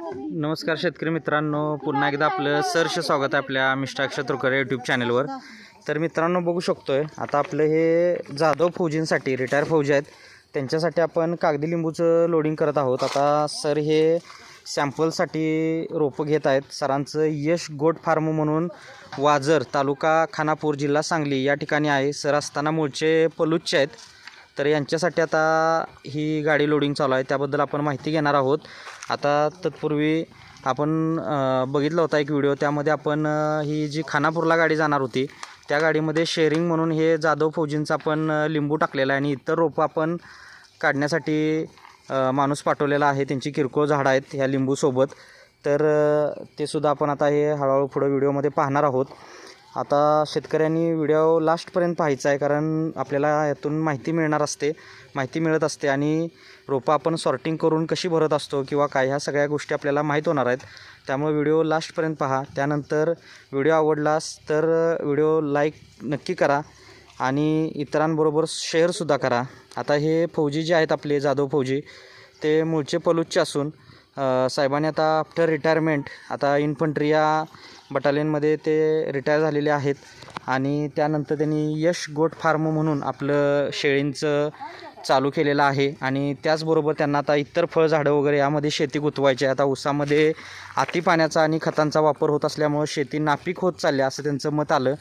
नमस्कार शेतकरी मित्रांनो पुन्हा एकदा आपलं सरश स्वागत आहे आपल्या मिस्टर अक्षय तुरकर यूट्यूब चॅनलवर तर मित्रांनो बघू शकतोय आता आपलं हे जाधव फौजींसाठी रिटायर फौजी आहेत त्यांच्यासाठी आपण कागदी लिंबूचं लोडिंग करत आहोत. आता सर हे सॅम्पलसाठी रोपं घेत आहेत. सरांचं यश गोट फार्म म्हणून वाजर तालुका खानापूर जिल्हा सांगली या ठिकाणी आहे. सर असताना मूळचे पलूचचे आहेत. तर यांच्यासाठी आता ही गाडी लोडिंग चालू आहे. त्याबद्दल आपण माहिती घेणार आहोत. आता तत्पूर्वी आपण बघितला होता एक व्हिडिओ त्यामध्ये आपण ही जी खानापूरला गाडी जाणार होती त्या गाडीमध्ये शेअरिंग म्हणून हे जाधव फौजींचं आपण लिंबू टाकलेला आहे आणि इतर रोपं आपण काढण्यासाठी माणूस पाठवलेला आहे. त्यांची किरकोळ झाडं आहेत ह्या लिंबूसोबत. तर ते सुद्धा आपण आता हे हळूहळू पुढं व्हिडिओमध्ये पाहणार आहोत. आता शेतकऱ्यांनी व्हिडिओ लास्टपर्यंत पाहायचा आहे कारण आपल्याला यातून माहिती मिळणार असते माहिती मिळत असते आणि रोपं आपण सॉर्टिंग करून कशी भरत असतो किंवा काय ह्या सगळ्या गोष्टी आपल्याला माहीत होणार आहेत. त्यामुळे व्हिडिओ लास्टपर्यंत पहा. त्यानंतर व्हिडिओ आवडलास तर व्हिडिओ लाईक नक्की करा आणि इतरांबरोबर शेअरसुद्धा करा. आता हे फौजी जे आहेत आपले जाधव फौजी ते मूळचे पलूचचे असून साहेबांनी आता आफ्टर रिटायरमेंट आता इन्फंट्री या बटालियनमध्ये ते रिटायर झालेले आहेत. आणि त्यानंतर त्यांनी यश गोट फार्म म्हणून आपलं शेळींचं चालू केलेलं आहे आणि त्याचबरोबर त्यांना आता इतर फळझाडं वगैरे यामध्ये शेती गुंतवायची आहे. आता ऊसामध्ये अति पाण्याचा आणि खतांचा वापर होत असल्यामुळं शेती नापीक होत चालली असं त्यांचं मत आलं.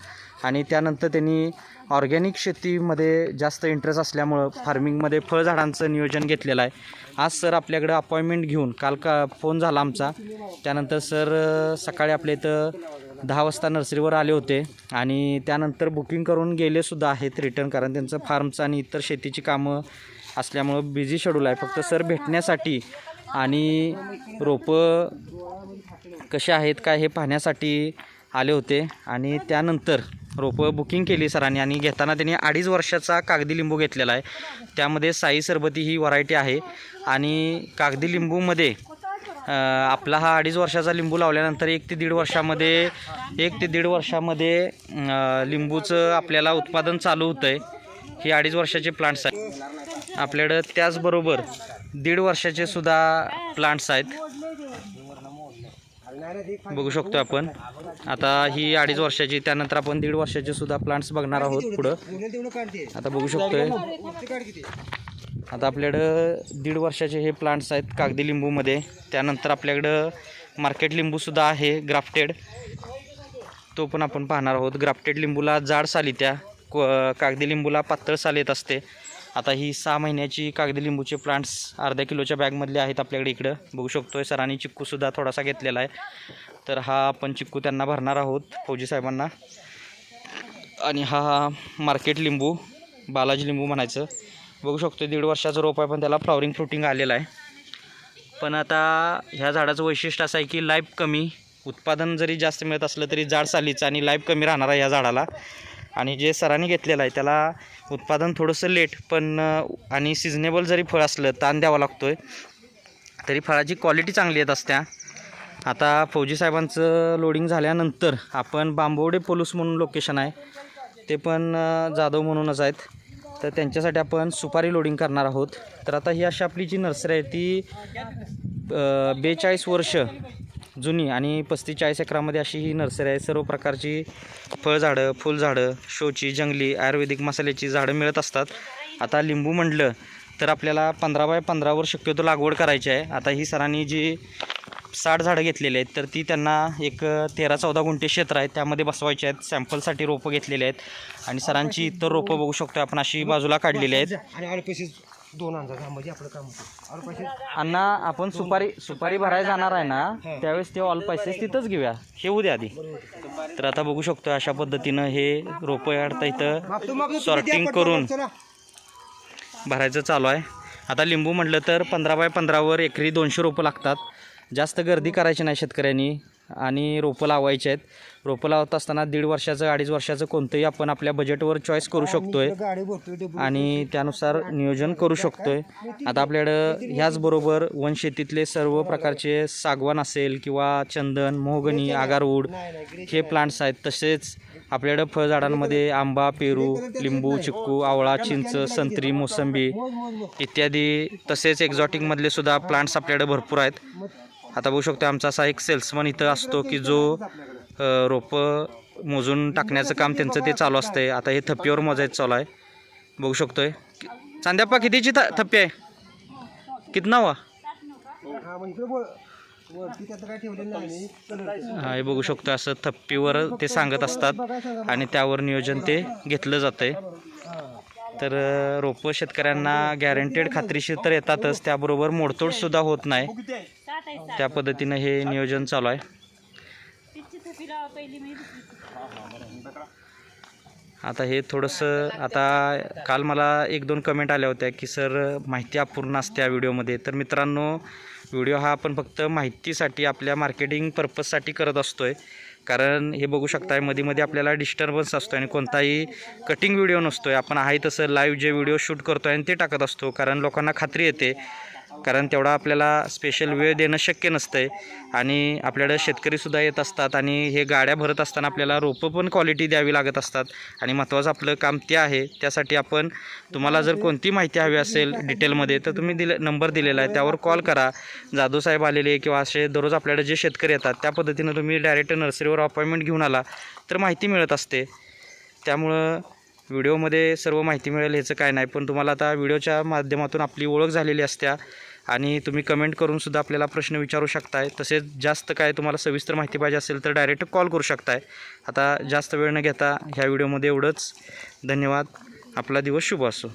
आणि त्यानंतर त्यांनी ऑर्गॅनिक शेतीमध्ये जास्त इंटरेस्ट असल्यामुळं फार्मिंगमध्ये फळझाडांचं नियोजन घेतलेलं आहे. आज सर आपल्याकडं अपॉइंटमेंट घेऊन काल का फोन झाला आमचा. त्यानंतर सर सकाळी आपल्या इथं दहा वाजता नर्सरीवर आले होते आणि त्यानंतर बुकिंग करून गेलेसुद्धा आहेत रिटर्न कारण त्यांचं फार्मचं आणि इतर शेतीची कामं असल्यामुळं बिझी शेड्यूल आहे. फक्त सर भेटण्यासाठी आणि रोपं कसे आहेत काय हे पाहण्यासाठी आले होते. आणि त्यानंतर रोपं बुकिंग केली सरांनी आणि घेताना त्यांनी अडीच वर्षाचा कागदी लिंबू घेतलेला आहे. त्यामध्ये साई सरबती ही व्हरायटी आहे आणि कागदी लिंबूमध्ये आपला हा अडीच वर्षाचा लिंबू लावल्यानंतर एक ते दीड वर्षामध्ये एक ते दीड वर्षामध्ये लिंबूचं आपल्याला उत्पादन चालू होतं आहे ही अडीच वर्षाचे प्लांट्स आहेत. आपल्याकडं त्याचबरोबर दीड वर्षाचे सुद्धा प्लांट्स आहेत. बघू शकतो आपण. आता ही अडीच वर्षाची त्यानंतर आपण दीड वर्षाचे सुद्धा प्लांट्स बघणार आहोत पुढं. आता बघू शकतोय. आता आपल्याकडं दीड वर्षाचे हे प्लांट्स आहेत कागदी लिंबूमध्ये. त्यानंतर आपल्याकडं मार्केट लिंबूसुद्धा आहे ग्राफ्टेड तो पण आपण पाहणार आहोत. ग्राफ्टेड लिंबूला जाड साली त्या क कागदी लिंबूला पातळ साल येत असते. आता ही सहा महिन्याची कागदी लिंबूचे प्लांट्स अर्ध्या किलोच्या बॅगमधले आहेत आपल्याकडे इकडं. बघू शकतो आहे सरांनी चिक्कूसुद्धा थोडासा घेतलेला आहे. तर हा आपण चिक्कू त्यांना भरणार आहोत फौजी साहेबांना. आणि हा मार्केट लिंबू बालाजी लिंबू म्हणायचं. बघू शकतो दीड वर्षाचं रोप आहे पण त्याला फ्लॉवरिंग फ्रुटिंग आलेलं आहे. पण आता ह्या झाडाचं वैशिष्ट्य असं आहे की लाईफ कमी उत्पादन जरी जास्त मिळत असलं तरी जाड सालीचं आणि लाईफ कमी राहणार आहे या झाडाला. आणि जे सरांनी घेतलेलं आहे त्याला उत्पादन थोडंसं लेट पण आणि सिजनेबल जरी फळ असलं ताण द्यावा लागतो आहे तरी फळाची क्वालिटी चांगली येत असत्या. आता फौजी साहेबांचं लोडिंग झाल्यानंतर आपण बांबवडे पोलूस म्हणून लोकेशन आहे. ते पण जाधव म्हणूनच आहेत. तर त्यांच्यासाठी आपण सुपारी लोडिंग करणार आहोत. तर आता ही अशी आपली जी नर्सरी आहे ती बेचाळीस वर्ष जुनी आणि पस्तीस चाळीस एकरामध्ये अशी ही नर्सरी आहे. सर्व प्रकारची फळझाडं फुलझाडं शोची जंगली आयुर्वेदिक मसाल्याची झाडं मिळत असतात. आता लिंबू म्हटलं तर आपल्याला पंधरा बाय पंधरावर शक्यतो लागवड करायची आहे. आता ही सरांनी जी साठ झाडं घेतलेली आहेत तर ती त्यांना एक तेरा चौदा गुंठे क्षेत्र आहे त्यामध्ये बसवायचे आहेत सॅम्पलसाठी रोपं घेतलेली आहेत. आणि सरांची इतर रोपं बघू शकतो आपण अशी बाजूला काढलेली आहेत. दोन म्हणजे अण्णा आपण सुपारी सुपारी भरायला जाणार आहे ना त्यावेळेस ते ऑल पैसे तिथंच घेऊया. हे उद्या आधी. तर आता बघू शकतो अशा पद्धतीनं हे रोपं आता इथं सॉर्टिंग करून भरायचं चालू आहे. आता लिंबू म्हटलं तर पंधरा बाय पंधरावर एकरी दोनशे रोपं लागतात. जास्त गर्दी करायची नाही शेतकऱ्यांनी आणि रोपं लावायचे आहेत. रोपं लावत असताना दीड वर्षाचं अडीच वर्षाचं कोणतंही आपण आपल्या बजेटवर चॉईस करू शकतोय आणि त्यानुसार नियोजन करू शकतोय. आता आपल्याकडं ह्याचबरोबर वनशेतीतले सर्व प्रकारचे सागवान असेल किंवा चंदन मोहगणी आगारवूड हे प्लांट्स आहेत. तसेच आपल्याकडं फळझाडांमध्ये आंबा पेरू लिंबू चिक्कू आवळा चिंच संत्री मोसंबी इत्यादी तसेच एक्झॉटिकमधले सुद्धा प्लांट्स आपल्याकडे भरपूर आहेत. आता बघू शकतो आमचा असा एक सेल्समन इथं असतो की जो रोपं मोजून टाकण्याचं काम त्यांचं ते चालू असतंय. आता हे थप्पीवर मोजायचं चालू आहे. बघू शकतोय. चांद्याप्पा कितीची थ थप्पी आहे? किती नाव हा हे बघू शकतो असं थप्पीवर ते सांगत असतात. आणि त्यावर नियोजन ते घेतलं जातंय. तर रोपं शेतकऱ्यांना गॅरंटेड खात्रीशीर तर येतातच. त्याबरोबर मोडतोड सुद्धा होत नाही. त्या पद्धतीनं हे नियोजन चालू आहे. आता हे थोडंसं आता काल मला एक दोन कमेंट आल्या होत्या की सर माहिती अपूर्ण असते या व्हिडिओमध्ये. तर मित्रांनो व्हिडिओ हा आपण फक्त माहितीसाठी आपल्या मार्केटिंग पर्पजसाठी करत असतो आहे कारण हे बघू शकतायमध्ये मध्ये आपल्याला डिस्टर्बन्स असतो आणि कोणताही कटिंग व्हिडिओ नसतो आहे आपण आहे तसं लाईव्ह जे व्हिडिओ शूट करतो आहे आणि ते टाकत असतो. कारण लोकांना खात्री येते कारण तेवढा आपल्याला स्पेशल वेळ देणं शक्य नसतं आहे आणि आपल्याकडे शेतकरीसुद्धा येत असतात आणि हे गाड्या भरत असताना आपल्याला रोपं पण क्वालिटी द्यावी लागत असतात. आणि महत्त्वाचं आपलं काम ते आहे. त्यासाठी आपण तुम्हाला जर कोणती माहिती हवी असेल डिटेलमध्ये तर तुम्ही दिले नंबर दिलेला आहे. त्यावर कॉल करा. जाधव साहेब आलेले किंवा असे दररोज आपल्याकडे जे शेतकरी येतात त्या पद्धतीनं तुम्ही डायरेक्ट नर्सरीवर अपॉइंटमेंट घेऊन आला तर माहिती मिळत असते. त्यामुळं व्हिडिओमध्ये सर्व माहिती मिळेल ह्याचं काय नाही पण तुम्हाला आता व्हिडिओच्या माध्यमातून आपली ओळख झालेली असत्या. आणि तुम्ही कमेंट करूनसुद्धा आपल्याला प्रश्न विचारू शकताय. तसेच जास्त काय तुम्हाला सविस्तर माहिती पाहिजे असेल तर डायरेक्ट कॉल करू शकताय. आता जास्त वेळ न घेता ह्या व्हिडिओमध्ये एवढंच. धन्यवाद. आपला दिवस शुभ असो.